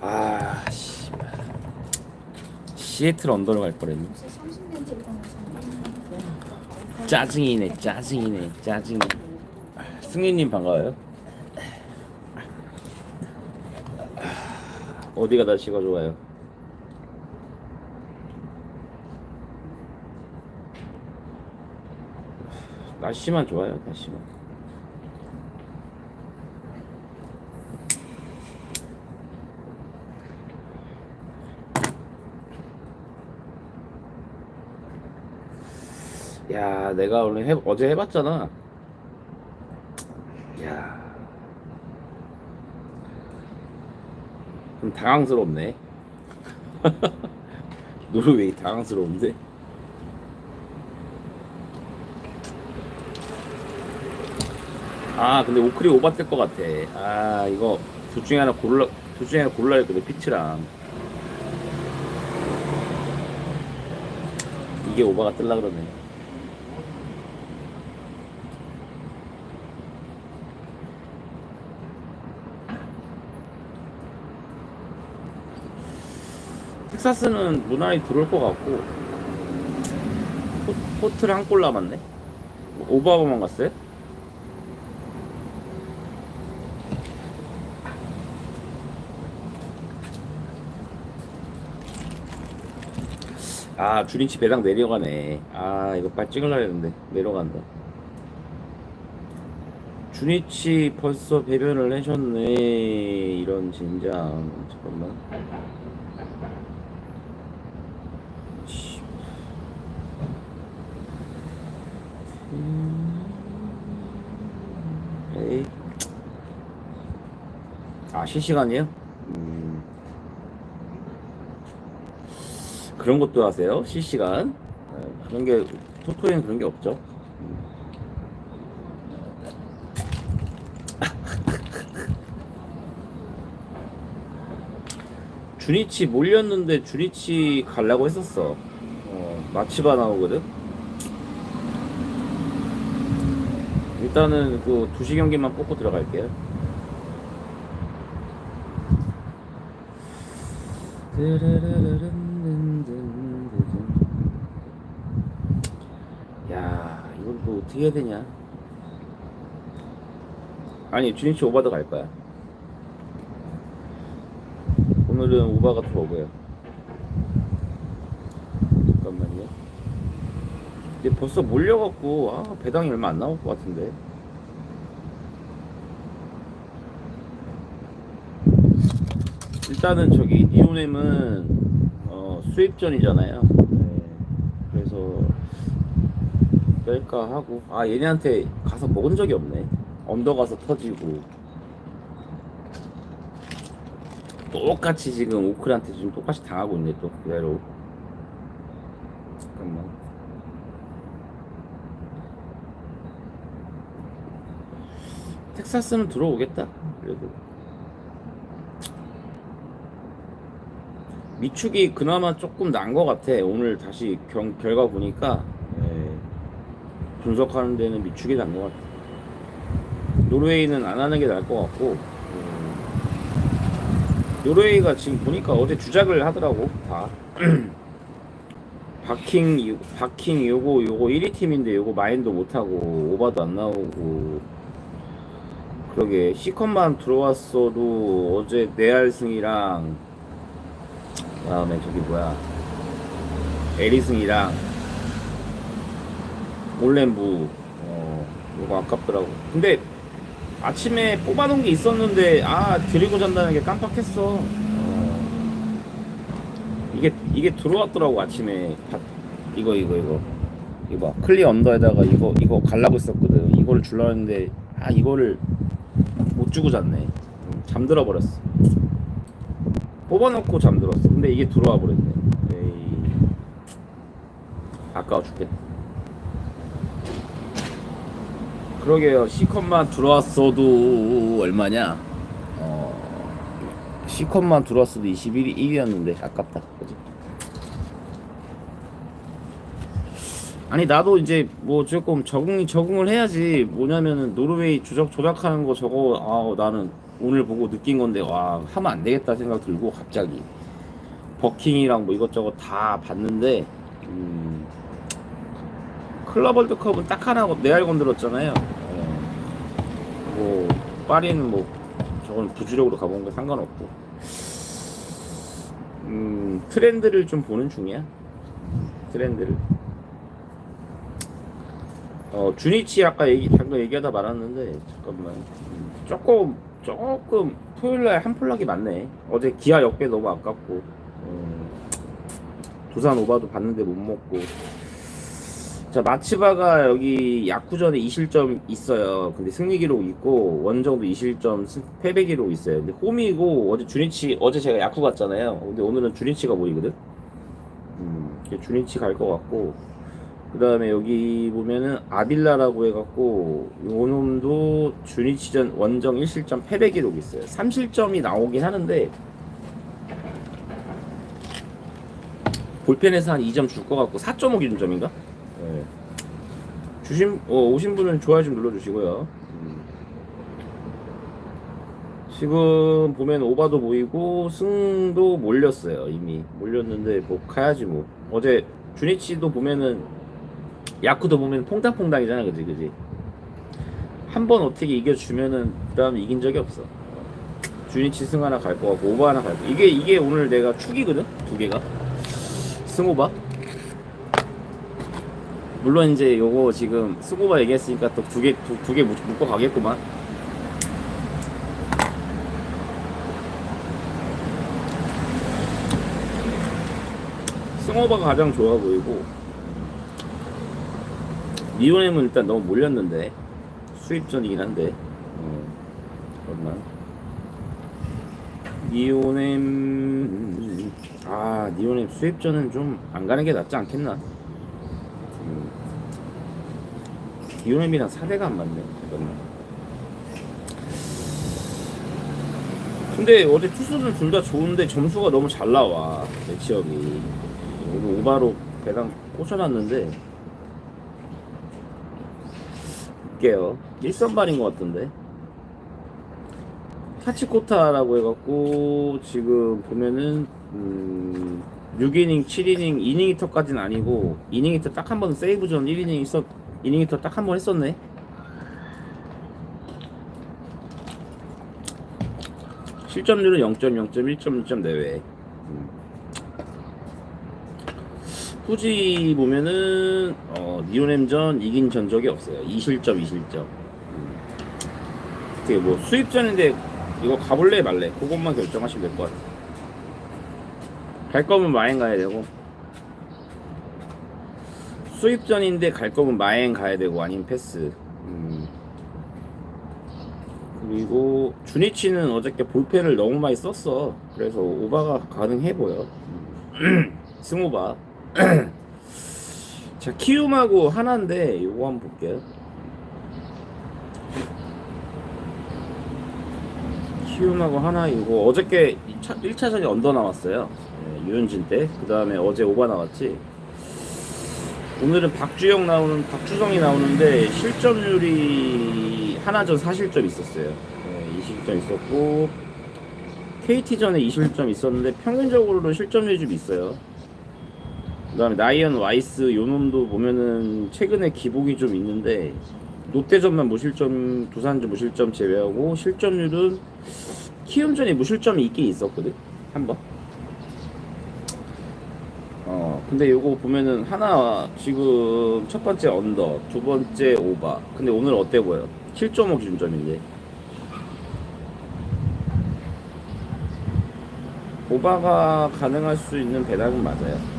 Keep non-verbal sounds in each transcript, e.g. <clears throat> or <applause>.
아, 씨. 시애틀 언더로 갈 뻔했네. 혹시 30년 일어나서 짜증이네, 짜증이네, 짜증이. 승희님 반가워요. 어디가 날씨가 좋아요? 날씨만 좋아요, 날씨만. 야, 내가 오늘 해, 어제 해봤잖아. 야, 좀 당황스럽네. <laughs> 노르웨이 당황스러운데. 아, 근데 오클이 오바될 것 같아. 아, 이거 둘 중에 하나 골라, 둘 중에 하나 골라야 했거든, 피츠랑. 이게 오바가 뜰라 그러네. 텍사스는 무난히 들어올 것 같고 포, 포트를 한 골 남았네? 오바마만 갔어요? 아 주린치 배당 내려가네. 아 이거 빨리 찍으려 했는데 내려간다. 주니치 벌써 배변을 하셨네 이런 진장. 잠깐만 씨. 음. 에이. 아 실시간이에요? 음. 그런 것도 하세요? 실시간? 네, 그런 게 토토에는 그런 게 없죠. <laughs> 주니치 몰렸는데 주니치 가려고 했었어. 어, 마치바 나오거든. 일단은 그 두시 경기만 뽑고 들어갈게요. 야, 이걸 또 어떻게 해야 되냐? 아니, 주니치 오바도 갈 거야. 오늘은 우바가 들어오고요. 잠깐만요. 근데 벌써 몰려갖고 아 배당이 얼마 안 나올 것 같은데. 일단은 저기 니오넴은 어, 수입전이잖아요. 네. 그래서 뺄까 하고 아 얘네한테 가서 먹은 적이 없네. 언더 가서 터지고 똑같이 지금 오클한테 지금 똑같이 당하고 있네 또 그대로 잠깐만 텍사스는 들어오겠다 그래도 미축이 그나마 조금 난 것 같아. 오늘 다시 경, 결과 보니까. 예, 분석하는 데는 미축이 난 것 같아. 노르웨이는 안 하는 게 나을 것 같고. 노르웨이가 지금 보니까 어제 주작을 하더라고 다. <clears throat> 바킹 요- 바킹 요거 요거 1위 팀인데 요거 마인도 못 하고 오바도 안 나오고. 그러게. 시컨만 들어왔어도 어제 네알승이랑 그 다음에 저기 뭐야 에리승이랑 올렘부 어 요거 아깝더라고 근데 아침에 뽑아놓은 게 있었는데 아 드리고 잔다는 게 깜빡했어. 어. 이게 이게 들어왔더라고 아침에 바- 이거 이거 이거 이거 봐 클리 언더에다가 이거 이거 갈라고 했었거든. 이거를 줄라 했는데 아 이거를 못 주고 잤네. 음, 잠들어 버렸어. 뽑아놓고 잠들었어. 근데 이게 들어와 버렸네. 에이. 아까워 죽겠다. 그러게요. C컷만 들어왔어도 얼마냐? 어, C컷만 들어왔어도 21위 1위였는데 아깝다. 그지? 아니 나도 이제 뭐 조금 적응 적응을 해야지. 뭐냐면은 노르웨이 조작 조작하는 거 저거 아 나는 오늘 보고 느낀 건데 와 하면 안 되겠다 생각 들고 갑자기 버킹이랑 뭐 이것저것 다 봤는데 음, 클럽 월드컵은 딱 하나 내알 건들었잖아요. 어, 뭐 파리는 뭐 저건 부주력으로 가본 거 상관없고 음, 트렌드를 좀 보는 중이야. 트렌드를. 어, 주니치 아까 얘기, 방금 얘기하다 말았는데, 잠깐만. 음, 조금, 조금, 토요일날 한플락이 많네. 어제 기아 역배 너무 아깝고, 음, 두산 오바도 봤는데 못 먹고. 자, 마치바가 여기 야쿠전에 2실점 있어요. 근데 승리 기록 있고, 원정도 2실점 승- 패배 기록 있어요. 근데 홈이고, 어제 주니치, 어제 제가 야쿠 갔잖아요. 근데 오늘은 주니치가 보이거든? 음, 주니치 갈 것 같고, 그 다음에 여기 보면은 아빌라라고 해갖고 요 놈도 주니치전 원정 1실점 패배 기록이 있어요 3실점이 나오긴 하는데 볼펜에서 한 2점 줄 것 같고 4.5 기준점인가? 네. 주신 어, 오신 분은 좋아요 좀 눌러주시고요 음. 지금 보면 오바도 보이고 승도 몰렸어요 이미 몰렸는데 뭐 가야지 뭐 어제 주니치도 보면은 야쿠도 보면 퐁당퐁당이잖아 그지 그지? 한 번 어떻게 이겨주면은 그 다음에 이긴 적이 없어. 주니치 승 하나 갈 거 같고 오바 하나 갈 거. 이게 이게 오늘 내가 축이거든 두 개가. 승오바 물론 이제 요거 지금 승오바 얘기했으니까 또 두 개 두 개 묶어 가겠구만. 승오바가 가장 좋아 보이고 리오넴은 일단 너무 몰렸는데 수입전이긴 한데. 어, 잠깐만 니오넴 아 니오넴 수입전은 좀 안 가는 게 낫지 않겠나? 음. 니오넴이랑 사대가 안 맞네 잠깐만 근데 어제 투수는 둘다 좋은데 점수가 너무 잘 나와 매치업이. 오늘 오바로 배당 꽂혀놨는데 볼게요. 일선발인 것 같던데. 타치코타라고 해갖고 지금 보면은 음 6이닝, 7이닝, 2이닝 히터까지는 아니고 2이닝 히터 딱 한 번 세이브전 1이닝 있었 2이닝 히터 딱 한 번 했었네. 실점률은 0.0.1.1점 내외. 음. 후지 보면은 어, 니오넴전 이긴 전적이 없어요. 2실점, 2실점. 음. 어떻게 뭐 수입전인데 이거 가볼래 말래? 그것만 결정하시면 될 것 같아. 갈 거면 마행 가야 되고 수입전인데 갈 거면 마행 가야 되고 아니면 패스. 음. 그리고 주니치는 어저께 볼펜을 너무 많이 썼어. 그래서 오바가 가능해 보여. <clears throat> 승오바. <clears throat> 자 키움하고 하나인데 요거 한번 볼게요. 키움하고 하나 이거 어저께 2차, 1차전이 언더 나왔어요. 네, 유현진 때 그 다음에 어제 오바 나왔지. 오늘은 박주영 나오는 박주성이 나오는데 실점률이 하나전 4실점 있었어요. 네, 2실점 있었고 KT전에 2실점 있었는데 평균적으로는 실점률이 좀 있어요 그 다음에 나이언 와이스 요 놈도 보면은 최근에 기복이 좀 있는데 롯데전만 무실점 두산전 무실점 제외하고 실점률은 키움전에 무실점이 있긴 있었거든 한번. 어 근데 요거 보면은 하나 지금 첫 번째 언더 두 번째 오바. 근데 오늘 어때 보여? 7.5 기준점인데. 오바가 가능할 수 있는 배당은 맞아요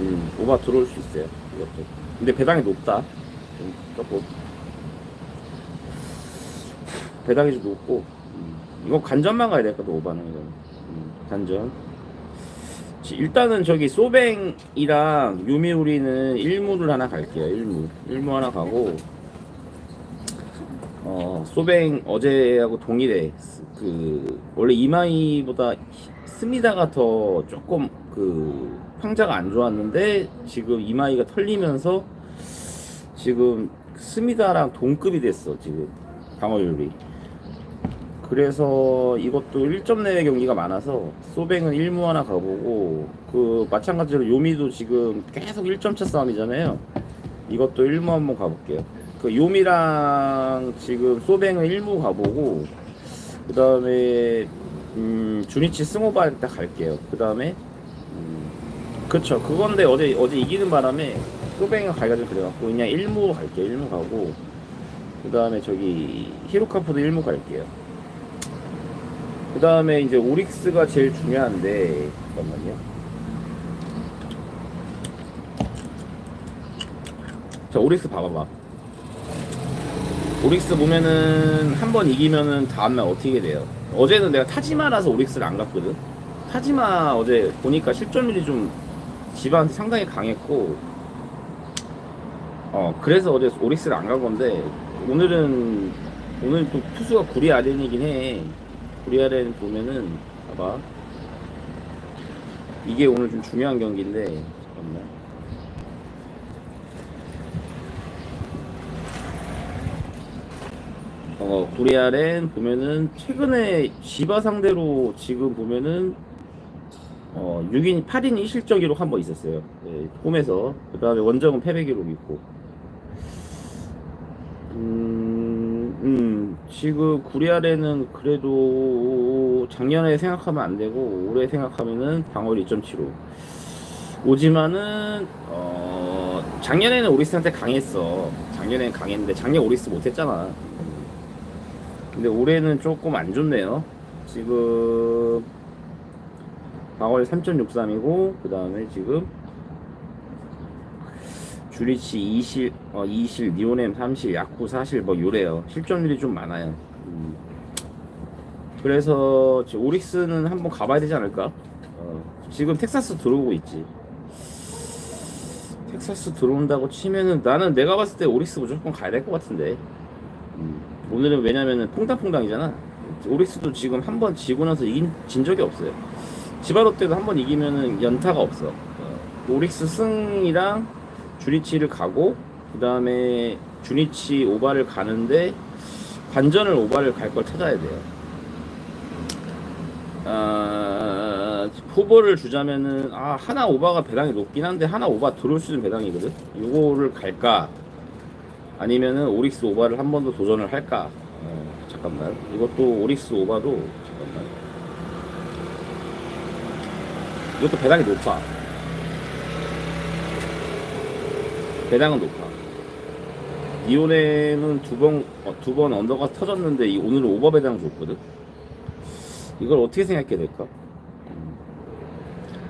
음, 오바 들어올 수 있어요. 이것도. 근데 배당이 높다. 좀 조금. 배당이 좀 높고. 음, 이거 간전만 가야 될것 같아, 오바는 이거. 음, 간전. 지- 일단은 저기 소뱅이랑 유미우리는 1무를 하나 갈게요. 1무. 1무 하나 가고. 어, 소뱅 어제하고 동일해. 그, 원래 이마이보다 스미다가 더 조금 그 평자가 안 좋았는데 지금 이마이가 털리면서 지금 스미다랑 동급이 됐어 지금 방어율이 그래서 이것도 1점 내외 경기가 많아서 소뱅은 1무 하나 가보고 그 마찬가지로 요미도 지금 계속 1점 차 싸움이잖아요. 이것도 1무 한번 가볼게요. 그 요미랑 지금 소뱅은 1무 가보고 그 다음에 음, 주니치 승호바 일단 갈게요. 그 다음에 음, 그쵸 그건데 어제 어제 이기는 바람에 소뱅을 가기가 좀 그래갖고 그냥 1무 갈게요. 1무 가고 그 다음에 저기 히로카프도 1무 갈게요. 그 다음에 이제 오릭스가 제일 중요한데 잠깐만요. 자 오릭스 봐봐봐. 오릭스 보면은 한 번 이기면은 다음날 어떻게 돼요? 어제는 내가 타지마라서 오릭스를 안 갔거든. 타지마 어제 보니까 실점률이 좀 집한테 상당히 강했고, 어 그래서 어제 오릭스를 안 간 건데 오늘은 오늘 또 투수가 구리 아렌이긴 해. 구리 아렌 보면은 봐봐. 이게 오늘 좀 중요한 경기인데 잠깐만. 어, 구리 아렌 보면은 최근에 지바 상대로 지금 보면은 어, 6인 8인 1실점 기록 한 번 있었어요. 네, 홈에서. 그 다음에 원정은 패배 기록 있고. 음, 음, 지금 구리아렌은 그래도 작년에 생각하면 안 되고 올해 생각하면은 방어율 2.75. 오지만은 어, 작년에는 오리스한테 강했어. 작년에는 강했는데 작년 오리스 못했잖아. 근데 올해는 조금 안 좋네요. 지금 방어율 3.63이고 그 다음에 지금 주리치 2실, 어, 2실, 니오넴 3실, 야쿠 4실 뭐 요래요. 실점률이 좀 많아요. 음. 그래서 오릭스는 한번 가봐야 되지 않을까? 어, 지금 텍사스 들어오고 있지. 텍사스 들어온다고 치면은 나는 내가 봤을 때 오릭스 무조건 가야 될 것 같은데. 음, 오늘은 왜냐면은 퐁당퐁당이잖아. 오릭스도 지금 한 번 지고 나서 이긴 진 적이 없어요. 지바로 때도 한 번 이기면은 연타가 없어. 어, 오릭스 승이랑 주니치를 가고 그 다음에 주니치 오바를 가는데 반전을 오바를 갈 걸 찾아야 돼요. 아, 후보를 주자면은 아 하나 오바가 배당이 높긴 한데 하나 오바 들어올 수 있는 배당이거든. 요거를 갈까? 아니면은 오릭스 오바를 한 번 더 도전을 할까? 어, 잠깐만. 이것도 오릭스 오바도 잠깐만. 이것도 배당이 높아. 배당은 높아. 니오넴은 두 번, 어, 두번 언더가 터졌는데 이 오늘은 오버 배당 줬거든. 이걸 어떻게 생각해야 될까? 음.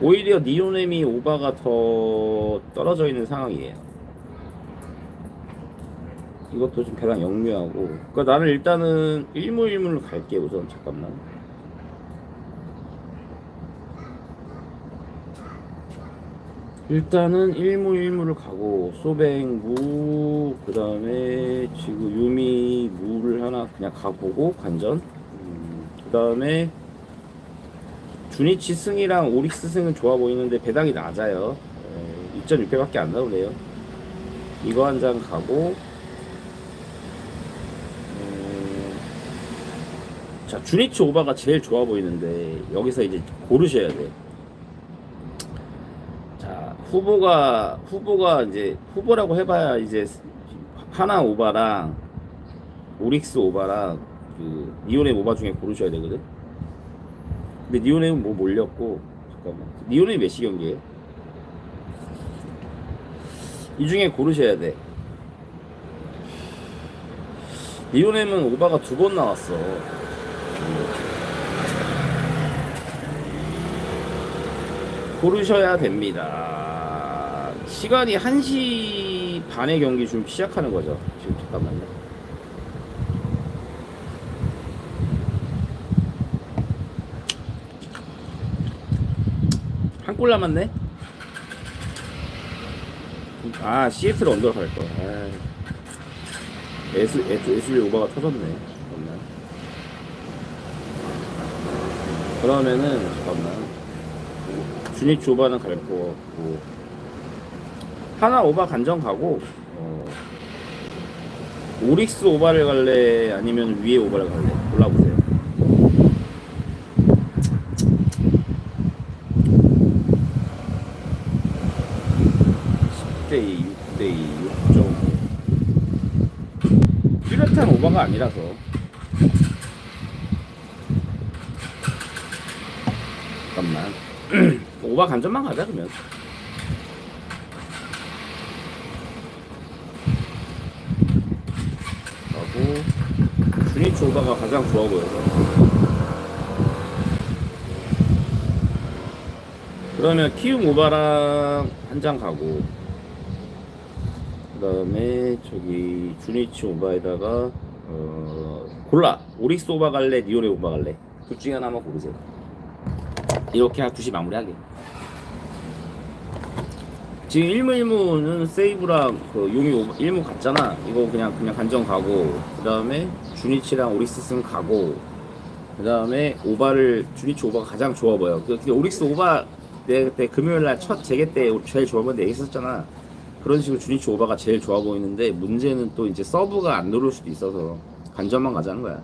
오히려 니오넴이 오바가 더 떨어져 있는 상황이에요. 이것도 좀 배당 영유하고. 그러니까 나는 일단은 일무일무를 갈게 우선 잠깐만. 일단은 일무 일무를 가고 소뱅 무 그다음에 지금 유미 무를 하나 그냥 가보고 관전. 음, 그다음에 주니치 승이랑 오릭스 승은 좋아 보이는데 배당이 낮아요. 2.6배밖에 안 나오네요. 이거 한 장 가고 음, 자 주니치 오바가 제일 좋아 보이는데 여기서 이제 고르셔야 돼. 자 후보가 후보가 이제 후보라고 해봐야 이제 하나 오바랑 오릭스 오바랑 그 니오넴 오바 중에 고르셔야 되거든. 근데 니오넴은 뭐 몰렸고 잠깐만 니오넴 몇시 경기예요? 이 중에 고르셔야 돼. 니오넴은 오바가 두 번 나왔어. 고르셔야 됩니다. 시간이 1시 반에 경기 좀 시작하는 거죠. 지금 잠깐만요. 한 골 남았네? 아, 시애틀 언더 갈 거. 아. 에스, 에스, 에슬리 오버가 터졌네. 잠깐만. 그러면은, 잠깐만. 주니치 오바는 갈 거고 하나 오바 간정 가고 어, 오릭스 오바를 갈래 아니면 위에 오바를 갈래? 골라보세요. 10대2 6대2 6.5 뚜렷한 오바가 아니라서. 잠깐만. <clears throat> 오바 간전만 가자 그러면. 오버가 가장 좋아 보여서. 그러면 키움 오바랑 한 장 가고 그 다음에 저기 주니치 오바에다가 어 골라. 오릭스 오바 갈래? 니오레 오바 갈래? 둘 중에 하나만 고르세요. 이렇게 한 2시 마무리하게. 지금 1무 1무는 세이브랑 그 용이 오바, 1무 갔잖아. 이거 그냥 그냥 간정 가고 그 다음에 주니치랑 오릭스 쓴 가고 그 다음에 오바를 주니치 오바가 가장 좋아 보여. 그, 그 오릭스 오바 내 그때 금요일 날 첫 재개 때 제일 좋아 보이는데 얘기했었잖아. 그런 식으로 주니치 오바가 제일 좋아 보이는데 문제는 또 이제 서브가 안 들어올 수도 있어서 간전만 가자는 거야.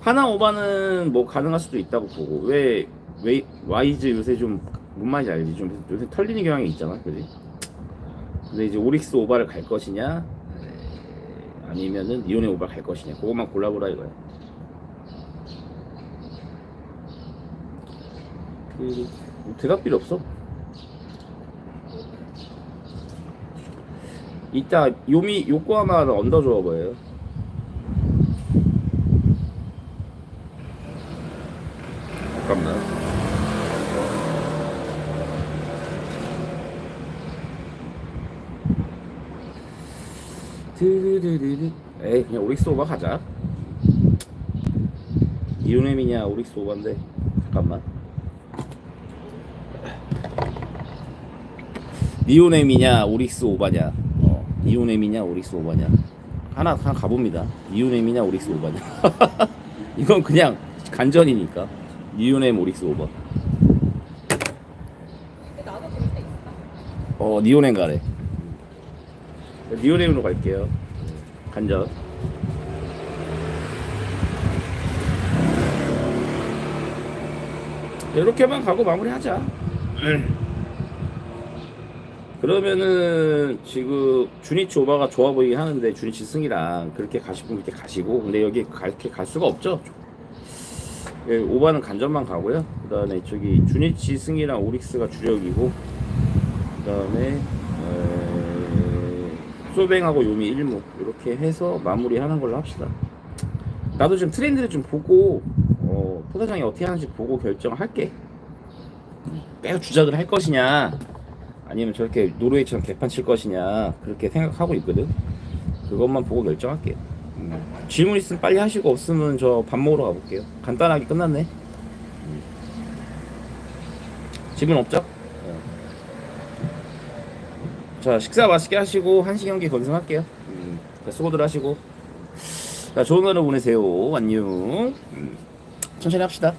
하나 오바는 뭐 가능할 수도 있다고 보고 왜, 왜 와이즈 요새 좀 뭔 말인지 알지? 좀 요새 털리는 경향이 있잖아 그지? 근데 이제 오릭스 오바를 갈 것이냐? 에, 아니면은 이온의 오바 갈 것이냐. 그것만 골라보라 이거야 그 대답 필요 없어. 이따 요미 요코하마는 언더 좋아 보여요 잠깐만 드르르르르 에이 그냥 오릭스 오바 가자. 이오넴이냐 오릭스 오바인데. 잠깐만. 니오넴이냐 오릭스 오바냐. 어, 니오넴이냐 오릭스 오바냐. 하나 하나 가봅니다. 니오넴이냐 오릭스 오바냐. <laughs> 이건 그냥 간전이니까. 니오넴 오릭스 오바. 어 니오넴 가래 니오넴으로 갈게요. 간전 이렇게만 가고 마무리하자. 그러면은 지금 주니치 오바가 좋아 보이긴 하는데 주니치 승이랑 그렇게 가시고 그렇게 가시고 근데 여기 그렇게 갈 수가 없죠. 예, 오바는 간전만 가고요. 그 다음에 저기 주니치 승이랑 오릭스가 주력이고 그 다음에 소뱅하고 요미 1무 이렇게 해서 마무리하는 걸로 합시다 나도 지금 트렌드를 좀 보고 어, 포사장이 어떻게 하는지 보고 결정할게 빼고 주작을 할 것이냐 아니면 저렇게 노르웨이처럼 개판 칠 것이냐 그렇게 생각하고 있거든 그것만 보고 결정할게요 음. 질문 있으면 빨리 하시고 없으면 저 밥 먹으러 가볼게요 간단하게 끝났네 음. 질문 없죠? 어. 자 식사 맛있게 하시고 한시 경기 거기서 할게요 음. 자, 수고들 하시고 자 좋은 하루 보내세요 안녕 음. 천천히 합시다